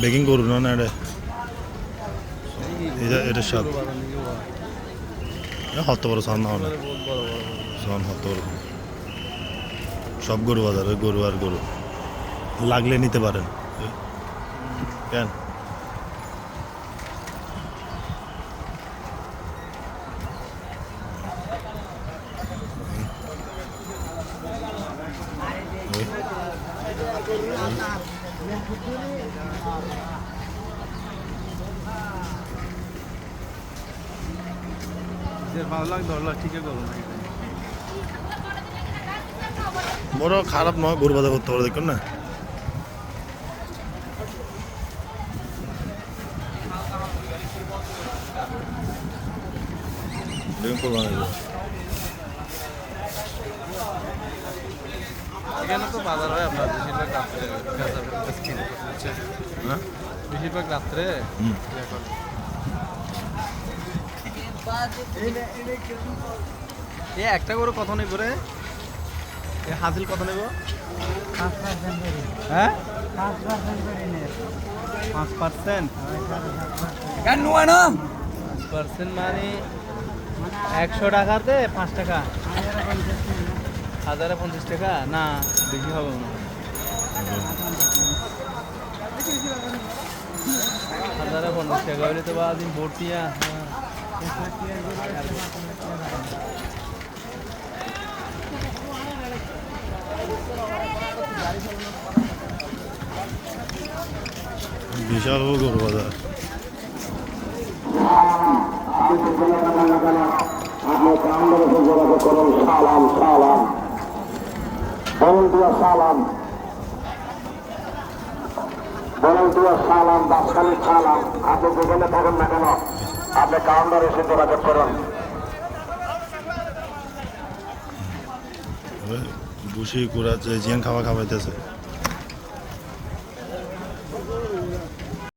Baking করু না এটা। এটা এটা স্বাদ। হত বড় সান না অনেক সান হত বড়। সব গরু বাজার ওই গরু আর গরু। লাগলে নিতে পারেন। কেন? বড় খারাপ নয় বাজার করতে পারে দেখুন না দেখুন। এখানে তো বাজার হয় আপনার বেশিরভাগ রাত্রে হ্যাঁ? বেশিরভাগ রাত্রে হুম। ইয়ে করে। এ একটা করে কত নেব রে? এ হাজিল কত নেব? হ্যাঁ? পাঁচ পার্সেন্ট। পার্সেন্ট মানে একশো টাকাতে পাঁচ টাকা। হাজারে পঞ্চাশ টাকা না বেশি হবে মনে হয়। হাজারে পঞ্চাশ টাকা হলে তো বা দিন ভর্তিয়া বিশাল বড় গরু বাজার আপনি করুন সালাম। ভলেন্টিয়ার সালাম দাসখালি সালাম। আপনি যেখানে থাকেন না কেন, আপনি কাউন্টার এসে যোগাযোগ করুন। বুসি কুড়া জিয়ান খাওয়া খাওয়াইতেছে।